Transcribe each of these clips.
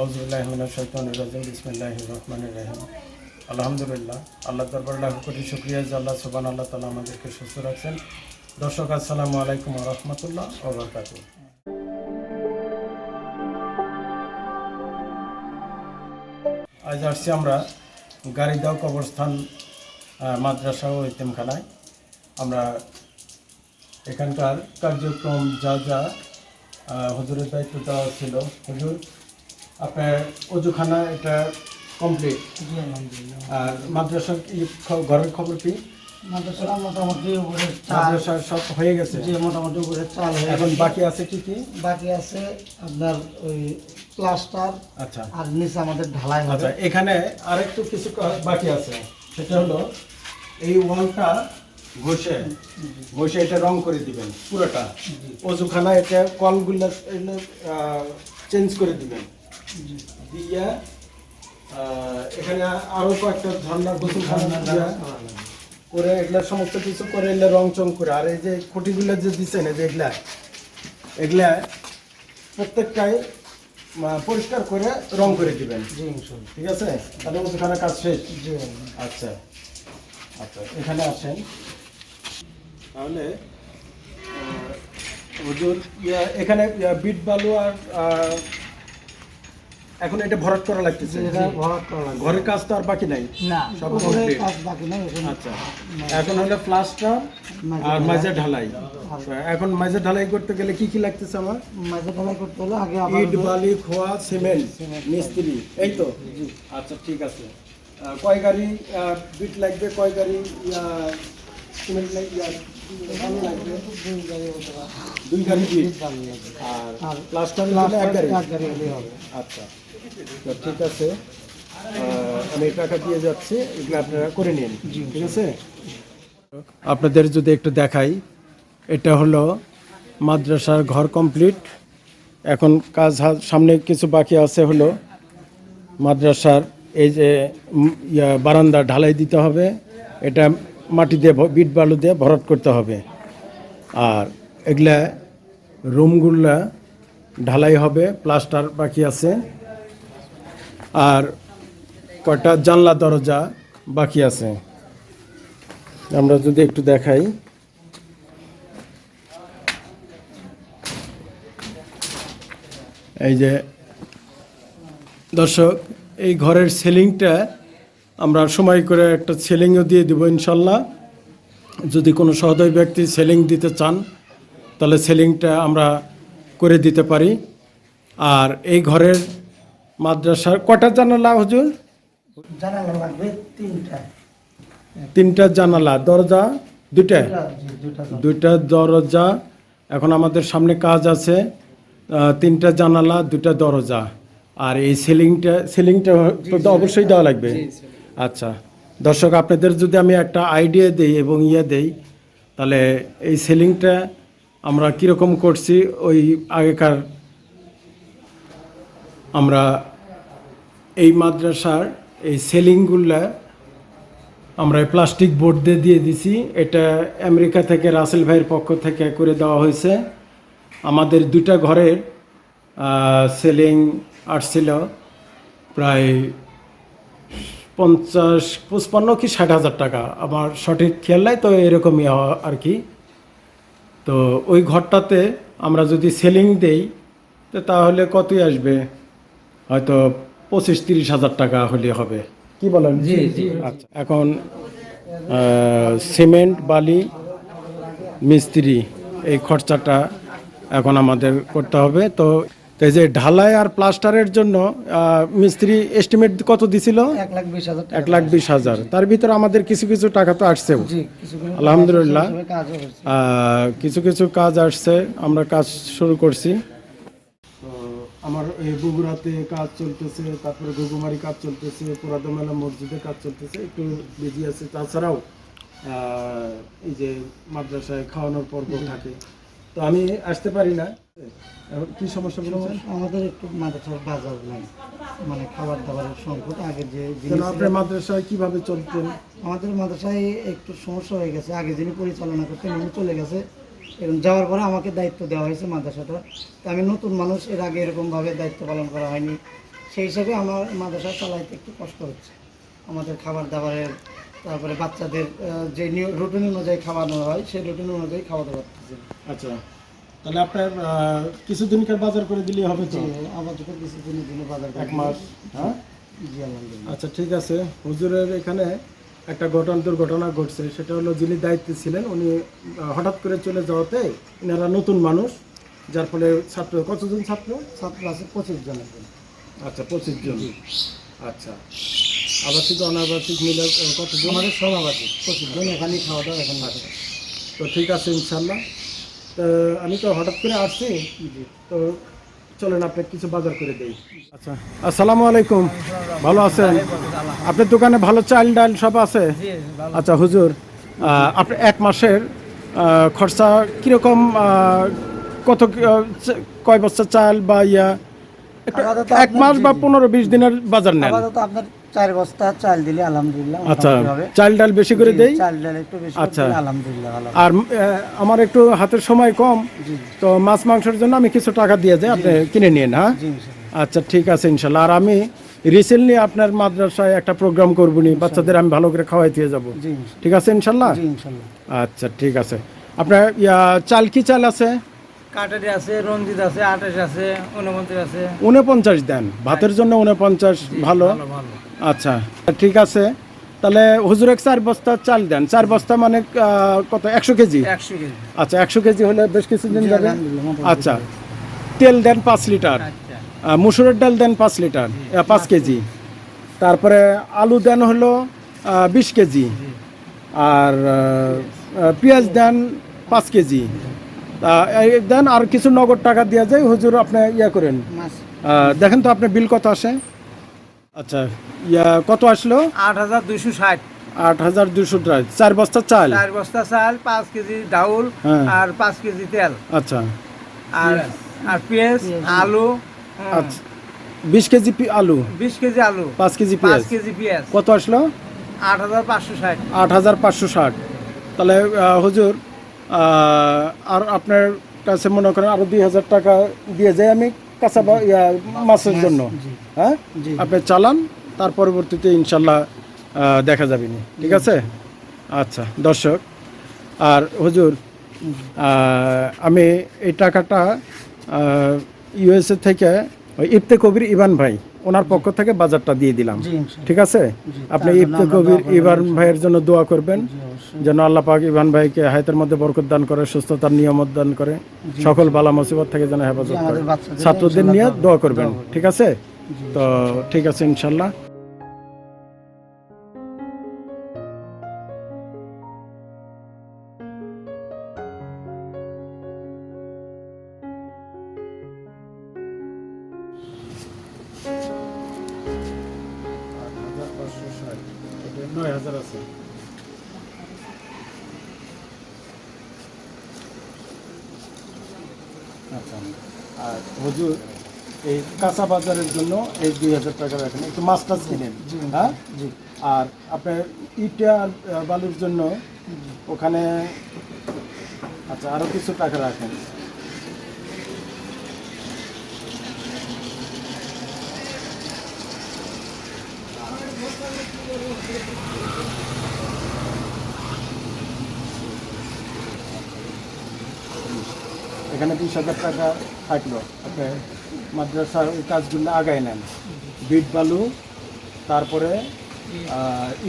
আউজুবিল্লাহমিনাশাইতানিরাজিম বিসমিল্লাহির রহমানির রহিম। আলহামদুলিল্লাহ আল্লাহ দরবার কোটি শুক্রিয়া যে আল্লাহ সুবান আল্লাহ তালা আমাদেরকে সুস্থ রাখছেন। দর্শক, আসসালামু আলাইকুম রহমতুল্লাহ ওবরকাত আজ আসছি আমরা গাড়িদাও কবরস্থান মাদ্রাসা ও ইতিমখানায় আমরা এখানকার কার্যক্রম যা যা হুজুরের দায়িত্ব দেওয়া ছিল। হুজুর আপনার অজুখানা এটা কমপ্লিট আর মাদ্রাসার ঘরের খবর কি? মাদ্রাসাটা মোটামুটি উপরে চাল। সব হয়ে গেছে? যে মোটামুটি উপরে চাল হয়ে এখন। বাকি আছে কি কি? বাকি আছে আপনার ওই প্লাস্টার আচ্ছা। আর নিচে আমাদের ঢালাই আচ্ছা এখানে আরেকটু কিছু বাকি আছে। সেটা হলো এই ওয়ালটা ঘষে ঘষে এটা রং করে দিবেন পুরোটা। অজুখানা এটা কলগুলো চেঞ্জ করে দিবেন। দিয়ে এখানে আরও কয়েকটা ঝর্ণা গোসলখানা দিয়া করে এগুলা সমস্ত কিছু করে এগুলা রং চং করে। আর এই যে খুঁটিগুলো যে দিচ্ছেন এই যে এগুলা এগুলা প্রত্যেকটাই পরিষ্কার করে রং করে দিবেন। ঠিক আছে? তাহলে ওখানে কাজ শেষ? আচ্ছা। আচ্ছা এখানে আসেন। তাহলে হুজুর এখানে বিট বালু আর এখন এটা ভরাট করা লাগতেছে। এটা ভরাট করা লাগবে ঘরের কাজ তো আর বাকি নাই? না সব কাজ বাকি নাই এখন আচ্ছা। এখন হলো প্লাস্টার আর। মাঝে ঢালাই। এখন মাঝে ঢালাই করতে গেলে কি কি লাগতেছে আমার? মাঝে ঢালাই করতে হলে আগে আবার ইট বালি খোয়া সিমেন্ট। মিস্ত্রি। এই তো? আচ্ছা ঠিক আছে। কয় গাড়ি বিট লাগবে কয় গাড়ি সিমেন্ট লাগবে লাগবে? দুই গাড়ি বিট। আর আর প্লাস্টার এক গাড়ি? এক গাড়ি হলেই হবে। আচ্ছা। তো ঠিক আছে। আমি টাকা দিয়ে যাচ্ছি এগুলো আপনারা করে নিন। ঠিক আছে? আপনাদের যদি একটু দেখাই এটা হলো মাদ্রাসার ঘর কমপ্লিট। এখন কাজ সামনে কিছু বাকি আছে হলো মাদ্রাসার এই যে ইয়া, বারান্দা ঢালাই দিতে হবে। এটা মাটি দিয়ে বিট বালু দিয়ে ভরাট করতে হবে। আর এগুলা রুমগুলা ঢালাই হবে প্লাস্টার বাকি আছে। আর কয়টা জানলা দরজা বাকি আছে? আমরা যদি একটু দেখাই। এই যে দর্শক, এই ঘরের সেলিংটা আমরা সময় করে একটা সেলিংও দিয়ে দেবো ইনশাল্লাহ। যদি কোনো সহদয় ব্যক্তি সেলিং দিতে চান, তাহলে সেলিংটা আমরা করে দিতে পারি। আর এই ঘরের মাদ্রাসার কটা জানালা হুজুর? জানালা লাগবে তিনটা। তিনটা জানালা দরজা দুইটা? দুটা, জি, দুটা দরজা। দুইটা দরজা এখন আমাদের সামনে কাজ আছে তিনটা জানালা দুটা দরজা। আর এই সিলিংটা সিলিংটা তো অবশ্যই দেওয়া লাগবে? আচ্ছা দর্শক আপনাদের যদি আমি একটা আইডিয়া দিই এবং ইয়ে দেই তাহলে এই সিলিংটা আমরা কীরকম করছি ওই আগেকার আমরা এই মাদ্রাসার এই সেলিংগুলা আমরা প্লাস্টিক বোর্ড দিয়ে দিয়ে দিছি। এটা আমেরিকা থেকে রাসেল ভাইয়ের পক্ষ থেকে করে দেওয়া হয়েছে। আমাদের দুটা ঘরের সেলিং আসছিল প্রায় পঞ্চাশ, পঁচপান্ন কি ষাট হাজার টাকা। আমার সঠিক খেয়াল নাই, তো এরকমই আর কি। তো ওই ঘরটাতে আমরা যদি সেলিং দেই তাহলে কতই আসবে? হয়তো পঁচিশ তিরিশ হাজার টাকা হলে হবে। কি বলেন? জি জি। আচ্ছা এখন সিমেন্ট বালি মিস্ত্রি এই খরচাটা এখন আমাদের করতে হবে। তো এই যে ঢালাই আর প্লাস্টারের জন্য মিস্ত্রি এস্টিমেট কত দিছিল? এক লাখ বিশ হাজার তার ভিতরে আমাদের কিছু কিছু টাকা তো কিছু আলহামদুলিল্লাহ। কিছু কিছু কাজ আসছে আমরা কাজ শুরু করছি। আমার এই বগুড়াতে কাজ চলতেছে তারপরে ঘুঘুমারি কাজ চলতেছে পুরাদমেলা মসজিদে কাজ চলতেছে একটু বিজি আছে। তাছাড়াও এই যে মাদ্রাসায় খাওয়ানোর পর্ব থাকে। তো আমি আসতে পারি না। কি সমস্যা বলছেন আমাদের একটু মাদ্রাসার বাজার নাই। মানে খাবার দাবারের সংকট। আগে যে আপনার মাদ্রাসায় কীভাবে চলতেন? আমাদের মাদ্রাসায় একটু সমস্যা হয়ে গেছে। আগে যিনি পরিচালনা করতেন উনি চলে গেছে। এবং যাওয়ার পরে আমাকে দায়িত্ব দেওয়া হয়েছে মাদ্রাসাটা। তো আমি নতুন মানুষ এর আগে এরকমভাবে দায়িত্ব পালন করা হয়নি। সেই হিসাবে আমার মাদ্রাসা চালাইতে একটু কষ্ট হচ্ছে। আমাদের খাবার দাবারের তারপরে বাচ্চাদের যে রুটিন অনুযায়ী খাওয়ানো হয় সেই রুটিন অনুযায়ী খাওয়া দাওয়া করতেছি। আচ্ছা। তাহলে আপনার কিছুদিনকার বাজার করে দিলেই হবে তো? আমার যখন যত কিছু দিনের জন্য বাজার এক মাস হ্যাঁ? জি আলহামদুলিল্লাহ। আচ্ছা ঠিক আছে। হুজুরের এখানে একটা ঘটনা দুর্ঘটনা ঘটছে। সেটা হলো যিনি দায়িত্বে ছিলেন উনি হঠাৎ করে চলে যাওয়াতে এনারা নতুন মানুষ যার ফলে ছাত্র কতজন ছাত্র? ছাত্র আছে পঁচিশ জনের জন্য আচ্ছা পঁচিশ জন। আচ্ছা। আবাসিক অনাবাসিক মিলে কতজন? আমাদের সব আবাসিক পঁচিশ জন এখানেই খাওয়া দাওয়া এখন আছে। তো ঠিক আছে ইনশাল্লাহ। তো আমি তো হঠাৎ করে আসছি। তো চলেন আপনাকে কিছু বাজার করে দেই। আচ্ছা আসসালামু আলাইকুম। ভালো আছেন? আপনার দোকানে ভালো চাল ডাল সব আছে? আচ্ছা হুজুর আপনি এক মাসের খরচা কীরকম কত কয় বস্তা চাল বা ইয়া? এক মাস বা পনেরো বিশ দিনের বাজার নেন। আপনার চার বস্তা চাল দিলে আলহামদুলিল্লাহ আচ্ছা চাল ডাল বেশি করে দেই? চাল ডাল একটু বেশি আচ্ছা। আলহামদুলিল্লাহ আর আমার একটু হাতের সময় কম তো মাছ মাংসের জন্য আমি কিছু টাকা দিয়ে যাই আপনি কিনে নিন হ্যাঁ? আচ্ছা ঠিক আছে ইনশাল্লাহ আর আমি রিসেন্টলি আপনার মাদ্রাসায় একটা প্রোগ্রাম করব নি বাচ্চাদের আমি ভালো করে খাওয়াই দিয়ে যাব। ঠিক আছে ইনশাল্লাহ আচ্ছা ঠিক আছে। আপনার চাল কি চাল আছে? কাটারি আছে রঞ্জিত আছে আঠাশ আছে ঊনপঞ্চাশ আছে। উনপঞ্চাশ দেন। ভাতের জন্য উনপঞ্চাশ ভালো। আচ্ছা ঠিক আছে। তাহলে হুজুর এক চার বস্তা চাল দেন। চার বস্তা মানে কত? একশো কেজি? আচ্ছা একশো কেজি হলে বেশ কিছুদিন যাবে। আচ্ছা তেল দেন পাঁচ লিটার। আচ্ছা। মুসুরের ডাল দেন পাঁচ লিটার। পাঁচ কেজি। তারপরে আলু দেন হলো বিশ কেজি। আর পেঁয়াজ দেন পাঁচ কেজি। দেন আর কিছু নগদ টাকা দেওয়া যায় হুজুর আপনি ইয়া করেন। দেখেন তো আপনার বিল কত আসে। আচ্ছা ইয়া কত আসলো? আট হাজার দুইশো ষাট। আট হাজার দুশো চার বস্তা চাল? চার বস্তা চাল পাঁচ কেজি ডাউল হ্যাঁ। আর পাঁচ কেজি তেল। আচ্ছা। আর আর পেঁয়াজ আলু আচ্ছা। বিশ কেজি পি- আলু? বিশ কেজি আলু। পাঁচ কেজি পেঁয়াজ? কেজি পেঁয়াজ। কত আসলো? আট হাজার পাঁচশো ষাট। আট হাজার পাঁচশো ষাট। তাহলে হুজুর আর আপনার কাছে মনে করেন আরও দুই হাজার টাকা দিয়ে যাই আমি কাঁচা ইয়া, মাছের জন্য। হ্যাঁ? আপনি চালান তার পরবর্তীতে ইনশাল্লাহ দেখা যাবে নি। ঠিক আছে? আচ্ছা দর্শক আর হুজুর আমি এই টাকাটা ইউএসএ থেকে ওই ইফতে কবির ইবান ভাই ওনার পক্ষ থেকে বাজারটা দিয়ে দিলাম। ঠিক আছে? আপনি ইফতে কবির ইবান ভাইয়ের জন্য দোয়া করবেন। যেন আল্লাহ পাক ইবান ভাইকে হায়াতের মধ্যে বরকত দান করে সুস্থতার নিয়ামত দান করে সকল বালা মুসিবত থেকে যেন হেফাজত করে। ছাত্রদের নিয়ে দোয়া করবেন। দোয়া করবেন। ঠিক আছে? তো ঠিক আছে ইনশাল্লাহ। হুজুর এই কাঁচা বাজারের জন্য এই দুই হাজার টাকা রাখেন। একটু মাছ টাছ কিনেন হ্যাঁ? জি। আর আপনার ইটা আর বালুর জন্য ওখানে আচ্ছা আরও কিছু টাকা রাখেন। এখানে বিশ হাজার টাকা থাকল। মাদ্রাসার ওই কাজগুলো আগায় নেন। বিট বালু তারপরে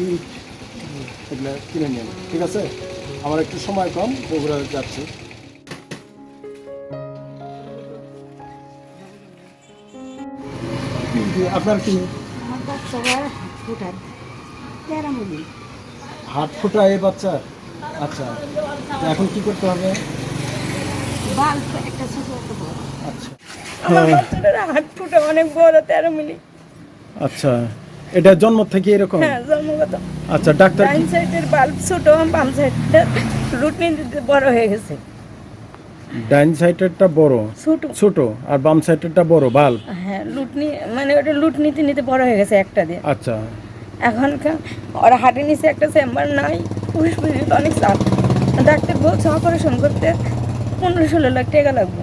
ইট এগুলো কিনে নিন। ঠিক আছে? আমার একটু সময় কম বগুড়া যাচ্ছি। আপনার কি? হাত ফুটা এই বাচ্চার আচ্ছা। এখন কি করতে হবে? একটা ছোট আমার বাচ্চাটার হাত ফুটে অনেক বড় তেরো মিনিট আচ্ছা এটা জন্ম থেকে এরকম? হ্যাঁ জন্মগত। আচ্ছা ডাক্তার ডাইন সাইডের বাল্ব ছোট বাম সাইডটা রুটনি বড় হয়ে গেছে। ডাইন সাইডেরটা বড়? ছোট। ছোট আর বাম সাইডেরটা বড় বাল্ব? হ্যাঁ লুটনি মানে ওটা লুট নিতে বড় হয়ে গেছে একটা দিয়ে। আচ্ছা। এখন ওরা হাটে নিচে একটা চেম্বার নাই পুলিশ অনেক চাপ। ডাক্তার বলছে অপারেশন করতে পনেরো ষোলো লাখ টাকা লাগবে।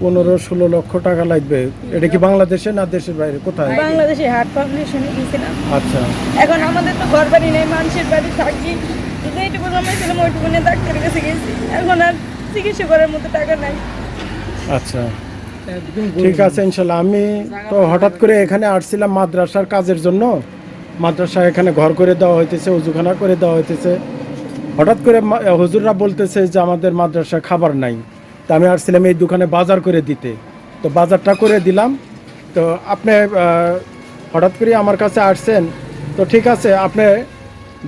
পনেরো ষোলো লক্ষ টাকা লাগবে। এটা কি বাংলাদেশে না দেশের বাইরে? কোথায়? বাংলাদেশে হার্ট ফাউন্ডেশনে গেছিলাম আচ্ছা। এখন আমাদের তো ঘর বাড়ি নেই মানুষের বাড়ি থাকি। যেটুকু জমাইছিলাম ওইটুকু নিয়ে ডাক্তারের কাছে গেছি। এখন আর চিকিৎসা করার মতো টাকা নাই। আচ্ছা। ঠিক আছে ইনশাল্লাহ। আমি তো হঠাৎ করে এখানে আসছিলাম মাদ্রাসার কাজের জন্য। মাদ্রাসা এখানে ঘর করে দেওয়া হইতেছে উজুখানা করে দেওয়া হইতেছে। হঠাৎ করে হুজুররা বলতেছে যে আমাদের মাদ্রাসা খাবার নাই। তা আমি আসছিলাম এই দোকানে বাজার করে দিতে। তো বাজারটা করে দিলাম। তো আপনি হঠাৎ করে আমার কাছে আসছেন। তো ঠিক আছে আপনি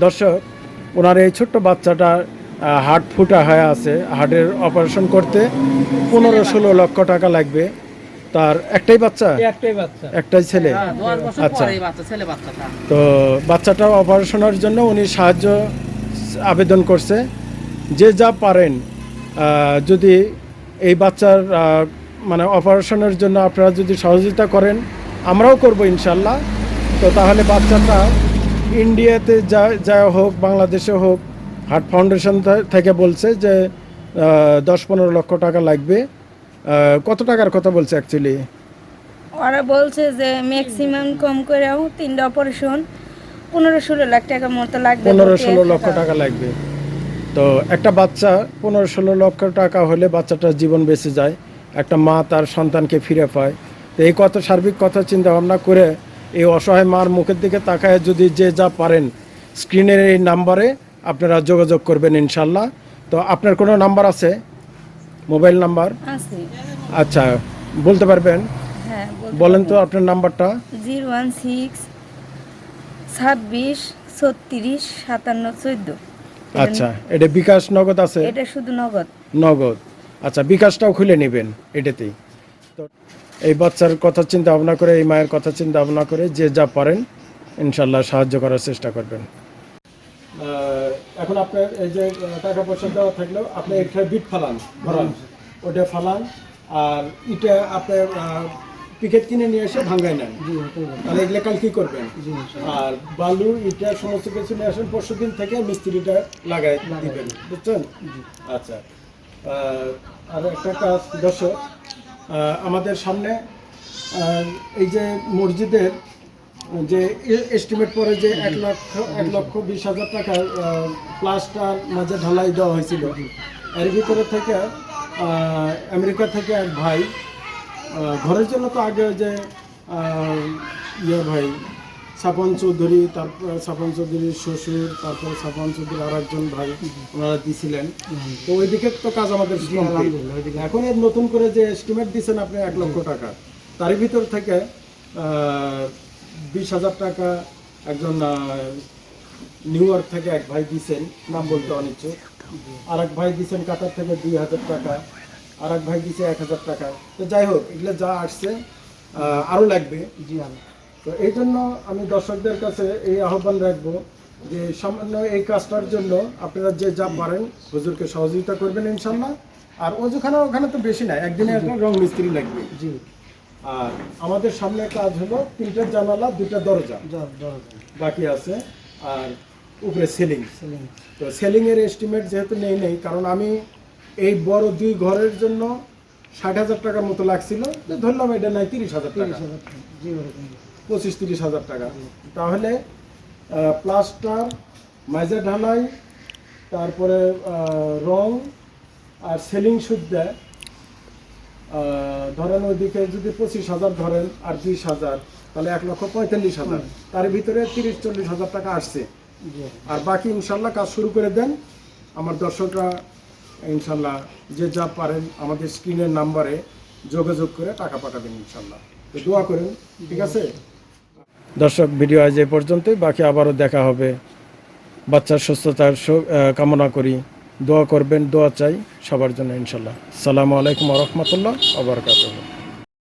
দর্শক ওনার এই ছোট্ট বাচ্চাটা হার্ট ফুটা হয়ে আছে হার্টের অপারেশন করতে পনেরো ষোলো লক্ষ টাকা লাগবে। তার একটাই বাচ্চা? একটাই ছেলে? আচ্ছা। তো বাচ্চাটা অপারেশনের জন্য উনি সাহায্য আবেদন করছে। যে যা পারেন যদি এই বাচ্চার মানে অপারেশনের জন্য আপনারা যদি সহযোগিতা করেন আমরাও করব ইনশাল্লাহ। তো তাহলে বাচ্চাটা ইন্ডিয়াতে যা যা হোক বাংলাদেশে হোক হার্ট ফাউন্ডেশন থেকে বলছে যে দশ পনেরো লক্ষ টাকা লাগবে। কত টাকার কথা বলছে অ্যাকচুয়ালি ওরা বলছে যে ম্যাক্সিমাম কম করেও তিনটা অপারেশন পনেরো ষোলো লাখ টাকা মতো লাগবে পনেরো ষোলো লক্ষ টাকা লাগবে। তো একটা বাচ্চা পনেরো ষোলো লক্ষ টাকা হলে বাচ্চাটার জীবন বেঁচে যায়। একটা মা তার সন্তানকে ফিরে পায়। তো এই কত সার্বিক কথা চিন্তা ভাবনা করে এই অসহায় মার মুখের দিকে তাকায় যদি যে যা পারেন স্ক্রিনের এই নাম্বারে আপনারা যোগাযোগ করবেন ইনশাল্লাহ। তো আপনার কোনো নাম্বার আছে? Mobile number? আচ্ছা বলতে পারবেন? হ্যাঁ বলেন তো আপনার নাম্বারটা। জিরো ওয়ান সিক্স ছাব্বিশ ছত্রিশ সাতান্ন চোদ্দ। আচ্ছা এটা বিকাশ নগদ আছে? এটা শুধু নগদ। নগদ। আচ্ছা বিকাশটাও খুলে নেবেন এটাতেই। তো এই বাচ্চার কথা চিন্তা ভাবনা করে এই মায়ের কথা চিন্তা ভাবনা করে যে যা পারেন ইনশাল্লাহ সাহায্য করার চেষ্টা করবেন। এখন আপনার এই যে টাকা পয়সা দেওয়া থাকলেও আপনি একটা বিট ফালান ভরান ওটা ফালান আর এটা আপনার পিকেট কিনে নিয়ে এসে ভাঙ্গায় নেন। তাহলে এগুলো কাল কি করবেন? আর বালু ইটা সমস্ত কিছু নিয়ে আসেন পরশু দিন থেকে মিস্ত্রিটা লাগাই দিবেন। বুঝছেন? আচ্ছা। আর একটা কাজ দর্শক আমাদের সামনে এই যে মসজিদের যে এস্টিমেট পরে যে এক লক্ষ এক লক্ষ বিশ হাজার টাকা প্লাস্টার মাঝে ঢালাই দেওয়া হয়েছিল। এর ভিতরে থেকে আমেরিকা থেকে এক ভাই ঘরের জন্য তো আগে যে ইয়ে ভাই সাপন চৌধুরী তারপর সাপন চৌধুরীর শ্বশুর তারপর সাপন চৌধুরীর আর একজন ভাই ওনারা দিছিলেন। তো ওইদিকে তো কাজ আমাদের এখন এর নতুন করে যে এস্টিমেট দিচ্ছেন আপনি এক লক্ষ টাকা তার ভিতর থেকে বিশ হাজার টাকা একজন নিউ ইয়র্ক থেকে এক ভাই দিছেন নাম বলতে অনিচ্ছুক। আর এক ভাই দিছেন কাতার থেকে দুই হাজার টাকা। আর এক ভাই দিছে এক হাজার টাকা। তো যাই হোক এগুলো যা আসছে আরও লাগবে। জি আমি তো এই জন্য আমি দর্শকদের কাছে এই আহ্বান রাখব যে সামান্য এই কাজটার জন্য আপনারা যে যা পারেন হুজুরকে সহযোগিতা করবেন ইনশাল্লাহ আর ওজুখানা ওখানে তো বেশি নাই একদিনে একটা রং মিস্ত্রি লাগবে। জি। আর আমাদের সামনে কাজ হলো তিনটা জানালা দুটা দরজা। বাকি আছে আর উপরে সেলিং। সেলিং। তো সেলিংয়ের এস্টিমেট যেহেতু নেই নেই কারণ আমি এই বড় দুই ঘরের জন্য ষাট হাজার টাকার মতো লাগছিল। ধরলাম এটা নাই তিরিশ হাজার টাকা। পঁচিশ তিরিশ হাজার টাকা। তাহলে প্লাস্টার মাইজা ঢালাই তারপরে রং আর সেলিং সুদ দেয়। ধরেন ওইদিকে যদি পঁচিশ হাজার ধরেন আর বিশ হাজার তাহলে এক লক্ষ পঁয়তাল্লিশ হাজার। তার ভিতরে তিরিশ চল্লিশ হাজার টাকা আসছে। আর বাকি ইনশাল্লাহ কাজ শুরু করে দেন। আমার দর্শকরা ইনশাল্লাহ যে যা পারেন আমাদের স্ক্রিনের নাম্বারে যোগাযোগ করে টাকা পাঠাবেন ইনশাল্লাহ। তো দোয়া করেন, ঠিক আছে? দর্শক ভিডিও আজ এ পর্যন্তই। বাকি আবারও দেখা হবে। বাচ্চার সুস্থতার কামনা করি। দোয়া করবেন, দোয়া চাই সবার জন্য ইনশাল্লাহ। সালামু আলাইকুম রহমতুল্লাহ আবরকাত